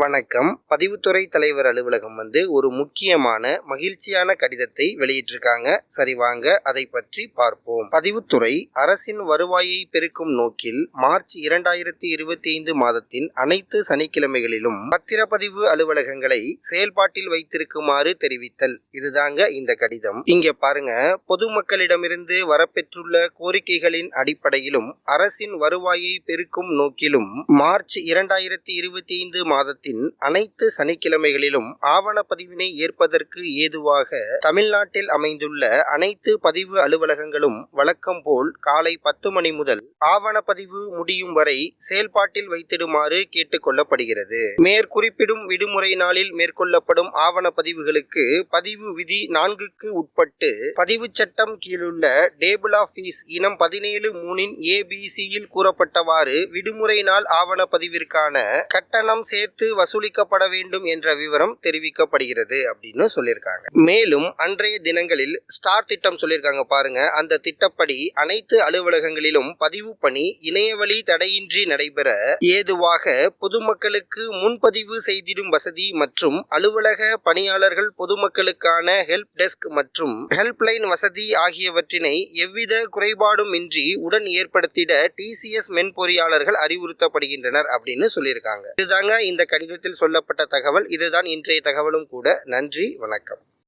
வணக்கம். பதிவுத்துறை தலைவர் அலுவலகம் வந்து ஒரு முக்கியமான மகிழ்ச்சியான கடிதத்தை வெளியிட்டிருக்காங்க. சரி வாங்க அதை பற்றி பார்ப்போம். பதிவுத்துறை அரசின் வருவாயை பெருக்கும் நோக்கில் மார்ச் இரண்டாயிரத்தி இருபத்தி ஐந்து மாதத்தின் அனைத்து சனிக்கிழமைகளிலும் பத்திரப்பதிவு அலுவலகங்களை செயல்பாட்டில் வைத்திருக்குமாறு தெரிவித்தல். இதுதாங்க இந்த கடிதம். இங்க பாருங்க. பொதுமக்களிடமிருந்து வரப்பெற்றுள்ள கோரிக்கைகளின் அடிப்படையிலும் அரசின் வருவாயை பெருக்கும் நோக்கிலும் மார்ச் இரண்டாயிரத்தி இருபத்தி ஐந்து மாதத்தில் மாதத்தின் அனைத்து சனிக்கிழமைகளிலும் ஆவணப்பதிவினை ஏற்பதற்கு ஏதுவாக தமிழ்நாட்டில் அமைந்துள்ள அனைத்து பதிவு அலுவலகங்களும் வழக்கம் போல் காலை பத்து மணி முதல் ஆவணப்பதிவு முடியும் வரை செயல்பாட்டில் வைத்திடுமாறு கேட்டுக்கொள்ளப்படுகிறது மேற்குறிப்பிடும் விடுமுறை நாளில் மேற்கொள்ளப்படும் ஆவணப்பதிவுகளுக்கு பதிவு விதி நான்குக்கு உட்பட்டு பதிவு சட்டம் கீழுள்ள டேபிள் ஆஃப் ஃபீஸ் இனம் பதினேழு மூணின் ஏபிசியில் கூறப்பட்டவாறு விடுமுறை நாள் ஆவணப்பதிவிற்கான கட்டணம் சேர்த்து வசூலிக்கப்பட வேண்டும் என்ற விவரம் தெரிவிக்கப்படுகிறது அப்படின்னு சொல்லியிருக்காங்க. மேலும் அன்றைய தினங்களில் ஸ்டார் திட்டம் சொல்லியிருக்காங்க பாருங்க. அந்த திட்டப்படி அனைத்து அலுவலகங்களிலும் பதிவு பணி இணையவழி தடையின்றி நடைபெற ஏதுவாக பொதுமக்களுக்கு முன்பதிவு செய்திடும் வசதி மற்றும் அலுவலக பணியாளர்கள் பொதுமக்களுக்கான ஹெல்ப் டெஸ்க் மற்றும் ஹெல்ப்லைன் வசதி ஆகியவற்றினை எவ்வித குறைபாடும் இன்றி உடன் ஏற்படுத்திட டிசிஎஸ் மென்பொறியாளர்கள் அறிவுறுத்தப்படுகின்றனர் அப்படின்னு சொல்லியிருக்காங்க. இதுதாங்க இந்த கடிதத்தில் சொல்லப்பட்ட தகவல். இதுதான் இன்றைய தகவலும் கூட. நன்றி வணக்கம்.